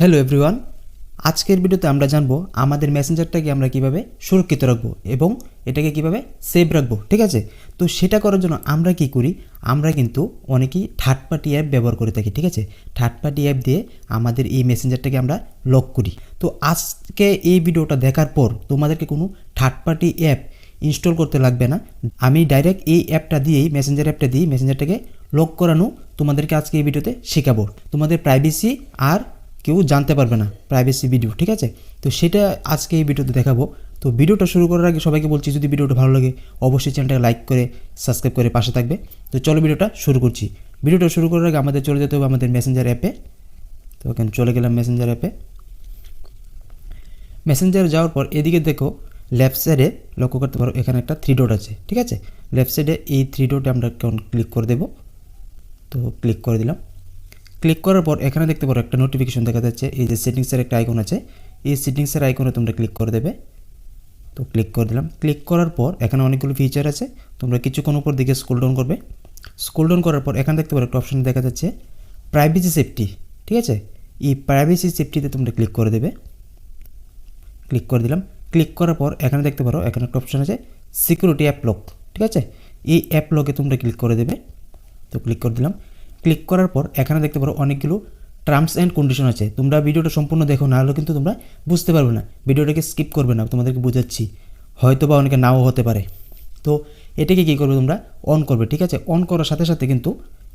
Hello everyone আজকের ভিডিওতে আমরা জানব আমাদের মেসেঞ্জারটাকে আমরা কীভাবে সুরক্ষিত রাখব এবং এটাকে কীভাবে সেভ রাখব, ঠিক আছে? তো সেটা করার জন্য আমরা কি করি? আমরা কিন্তু অনেকেই থার্ড পার্টি অ্যাপ ব্যবহার করে থাকি, ঠিক আছে? থার্ড পার্টি অ্যাপ দিয়ে আমাদের এই মেসেঞ্জারটাকে আমরা লক করি। তো আজকে এই ভিডিওটা দেখার পর তোমাদেরকে কোনো থার্ড পার্টি অ্যাপ ইনস্টল করতে লাগবে না। আমি ডাইরেক্ট এই অ্যাপটা দিয়েই মেসেঞ্জার অ্যাপটা দিয়েই মেসেঞ্জারটাকে লক করানো তোমাদেরকে আজকে এই ভিডিওতে শেখাবো। তোমাদের প্রাইভেসি আর কেউ জানতে পারবে না প্রাইভেসি ভিডিও ঠিক আছে? তো সেটা আজকে এই ভিডিওতে দেখাবো। তো ভিডিওটা শুরু করার আগে সবাইকে বলছি, যদি ভিডিওটা ভালো লাগে, অবশ্যই চ্যানেলটাকে লাইক করে সাবস্ক্রাইব করে পাশে থাকবে। তো চলো ভিডিওটা শুরু করছি। ভিডিওটা শুরু করার আগে আমাদের চলে যেতে হবে আমাদের মেসেঞ্জার অ্যাপে তো এখানে চলে গেলাম মেসেঞ্জার অ্যাপে মেসেঞ্জারে যাওয়ার পর এদিকে দেখো লেফট সাইডে লক্ষ্য করতে পারো, এখানে একটা থ্রি ডট আছে, ঠিক আছে? লেফট সাইডে এই থ্রি ডটে আমরা ক্লিক করে দেবো। তো ক্লিক করে দিলাম। ক্লিক করার পর এখানে দেখতে পারো একটা নোটিফিকেশন দেখা যাচ্ছে। এই যে সেটিংসের একটা আইকন আছে। এই সেটিংসের আইকনে তোমরা ক্লিক করে দেবে। তো ক্লিক করে দিলাম। ক্লিক করার পর এখানে অনেকগুলো ফিচার আছে। তোমরা কিছুক্ষণ উপর দিকে স্কুল ডাউন করবে। স্কুল ডাউন করার পর এখানে দেখতে পারো একটা অপশন দেখা যাচ্ছে। প্রাইভেসি সেফটি ঠিক আছে? এই প্রাইভেসি সেফটিতে তোমরা ক্লিক করে দেবে। ক্লিক করে দিলাম। ক্লিক করার পর এখানে দেখতে পারো এখানে একটা অপশন আছে সিকিউরিটি অ্যাপ লক ঠিক আছে? এই অ্যাপ লকে তোমরা ক্লিক করে দেবে। তো ক্লিক করে দিলাম। ক্লিক করার পর এখানে দেখতে পারো অনেকগুলো টার্মস অ্যান্ড কন্ডিশন আছে। তোমরা ভিডিওটা সম্পূর্ণ দেখো না হলে কিন্তু তোমরা বুঝতে পারবে না। ভিডিওটাকে স্কিপ করবে না, তোমাদেরকে বোঝাচ্ছি। হয়তো বা অনেকে নাও হতে পারে। তো এটাকে কী করবে তোমরা? অন করবে, ঠিক আছে? অন করার সাথে সাথে কিন্তু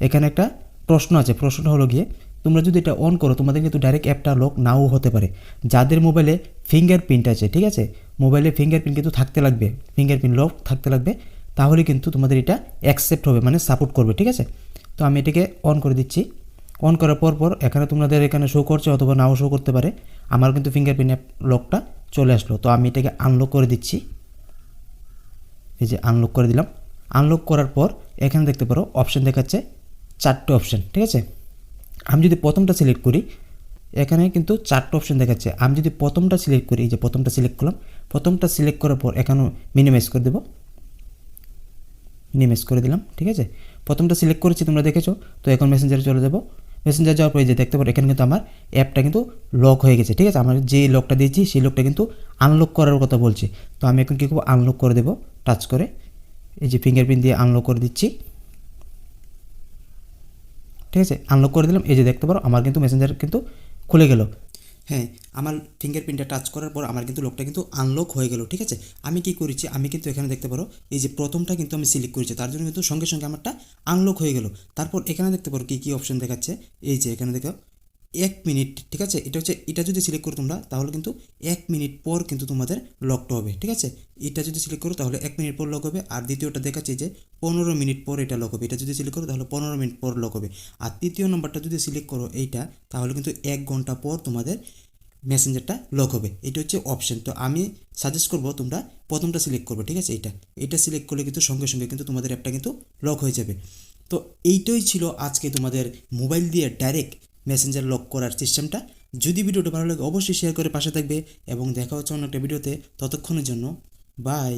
এখানে একটা প্রশ্ন আছে। প্রশ্নটা হলো গিয়ে, তোমরা যদি এটা অন করো, তোমাদের কিন্তু ডাইরেক্ট অ্যাপটা লক নাও হতে পারে। যাদের মোবাইলে ফিঙ্গারপ্রিন্ট আছে, ঠিক আছে? মোবাইলে ফিঙ্গারপ্রিন্ট কিন্তু থাকতে লাগবে। ফিঙ্গারপ্রিন্ট লক থাকতে লাগবে। তাহলে কিন্তু তোমাদের এটা অ্যাকসেপ্ট হবে মানে সাপোর্ট করবে, ঠিক আছে? তো আমি এটাকে অন করে দিচ্ছি। অন করার পর পর এখানে তোমাদের এখানে শো করছে অথবা নাও শো করতে পারে। আমার কিন্তু ফিঙ্গারপ্রিন্ট অ্যাপ লকটা চলে আসলো। তো আমি এটাকে আনলক করে দিচ্ছি। এই যে আনলক করে দিলাম। আনলক করার পর এখানে দেখতে পারো অপশান দেখাচ্ছে চারটে অপশান ঠিক আছে? আমি যদি প্রথমটা সিলেক্ট করি, এখানে কিন্তু চারটে অপশান দেখাচ্ছে। আমি যদি প্রথমটা সিলেক্ট করি, এই যে প্রথমটা সিলেক্ট করলাম, প্রথমটা সিলেক্ট করার পর এখানেও মিনিমাইজ করে দেবো। মিনিমাইজ করে দিলাম, ঠিক আছে? প্রথমটা সিলেক্ট করেছি, তোমরা দেখেছ? তো এখন মেসেঞ্জারে চলে যাব। মেসেঞ্জার যাওয়ার পরে যে দেখতে পারো, এখানে কিন্তু আমার অ্যাপটা কিন্তু লক হয়ে গেছে, ঠিক আছে? আমার যে লকটা দিয়েছি, সেই লকটা কিন্তু আনলক করার কথা বলছে। তো আমি এখন কী করব? আনলক করে দেবো টাচ করে। এই যে ফিঙ্গারপ্রিন্ট দিয়ে আনলক করে দিচ্ছি। ঠিক আছে? আনলক করে দিলাম। এই যে দেখতে পারো, আমার কিন্তু মেসেঞ্জার কিন্তু খুলে গেল। হ্যাঁ আমার ফিঙ্গারপ্রিন্টটা টাচ করার পর আমার কিন্তু লোকটা কিন্তু আনলক হয়ে গেল, ঠিক আছে? আমি কি করেছি? আমি কিন্তু এখানে দেখতে পারো, এই যে প্রথমটা কিন্তু আমি সিলেক্ট করেছি, তার জন্য কিন্তু সঙ্গে সঙ্গে আমারটা আনলক হয়ে গেল। তারপর এখানে দেখতে পারো কী কী অপশন দেখাচ্ছে? এই যে এখানে দেখো এক মিনিট, ঠিক আছে? এটা হচ্ছে, এটা যদি সিলেক্ট করো তোমরা, তাহলে কিন্তু এক মিনিট পর কিন্তু তোমাদের লকটা হবে, ঠিক আছে? এটা যদি সিলেক্ট করো, তাহলে এক মিনিট পর লক হবে। আর দ্বিতীয়টা দেখাচ্ছে যে পনেরো মিনিট পর এটা লক হবে। এটা যদি সিলেক্ট করো, তাহলে পনেরো মিনিট পর লক হবে। আর তৃতীয় নম্বরটা যদি সিলেক্ট করো এইটা, তাহলে কিন্তু এক ঘণ্টা পর তোমাদের মেসেঞ্জারটা লক হবে। এটা হচ্ছে অপশন তো আমি সাজেস্ট করব তোমরা প্রথমটা সিলেক্ট করবে, ঠিক আছে? এটা এটা সিলেক্ট করলে কিন্তু সঙ্গে সঙ্গে কিন্তু তোমাদের অ্যাপটা কিন্তু লক হয়ে যাবে। তো এইটাই ছিল আজকে তোমাদের মোবাইল দিয়ে ডাইরেক্ট মেসেঞ্জার লক করার সিস্টেমটা যদি ভিডিওটা ভালো লাগে, অবশ্যই শেয়ার করে পাশে থাকবে এবং দেখা হচ্ছে অন্য একটা ভিডিওতে। ততক্ষণের জন্য বাই